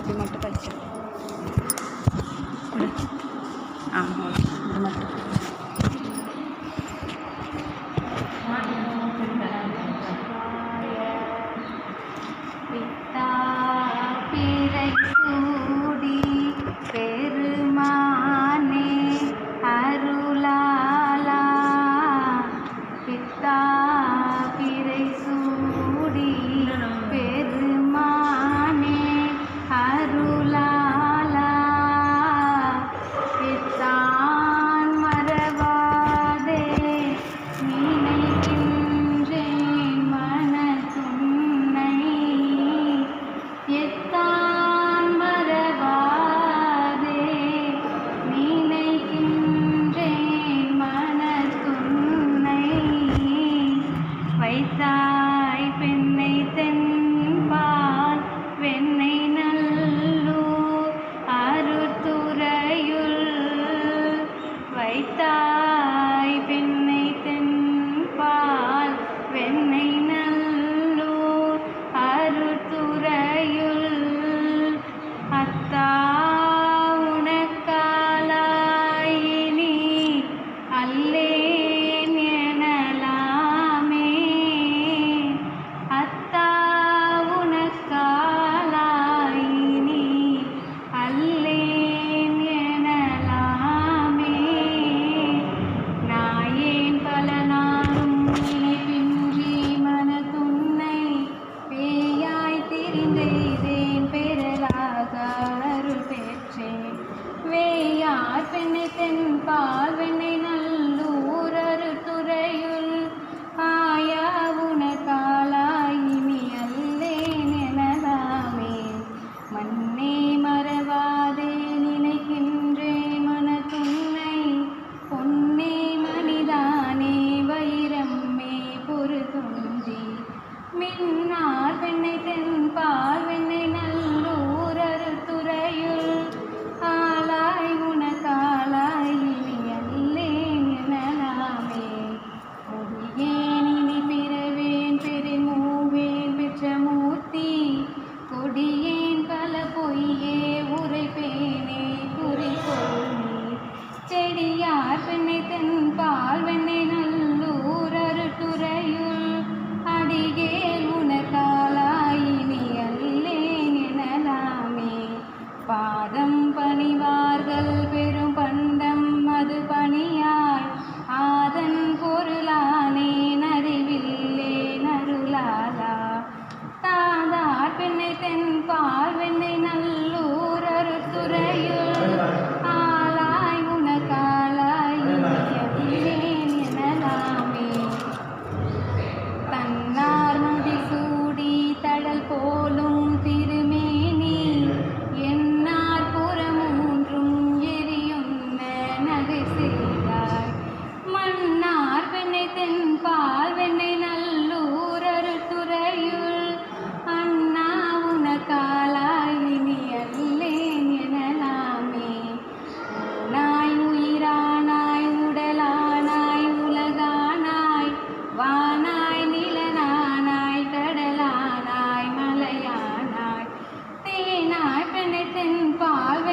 ബുദ്ധിമുട്ട് പറ്റും ആ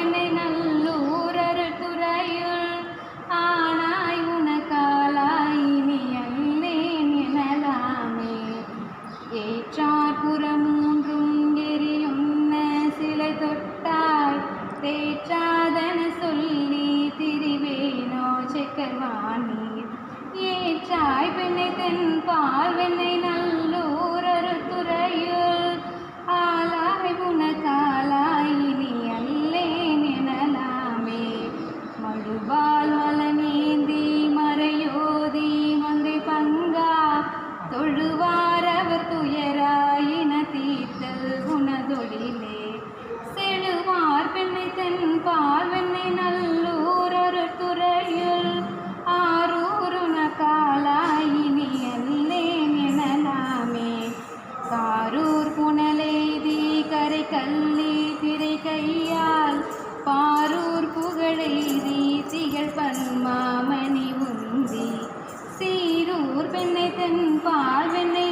ஆகனை நல்லூரர் துறையுள் ஆனாய் உனக்காலாய் இனி அல்லேன் எனலாமே. ஏற்றார் புறமூன்றும் எரியுன்ன சிலை தொட்டாய் தேற்றாதன சொல்லி திரிவேனோ செக்கர்வாணி ஏற்றாய் பெண்ணை தென் பார்வெண்ணை நல்ல துயராயின தீர்த்தல் உனதொழிலே. செழுவார் பெண்ணை தென் பார்வெண்ணை நல்லூர் ஒரு துறையுள் ஆரூருண காலாயினியல்லேன் என நாமே. காரூர் புனலெய்தி கரை கல்லி திரை கையால். பாரூர் புகழெய்தி திகழ் பன்மாமணி உந்தி. சீரூர் பெண்ணை தென் பார்வெண்ணை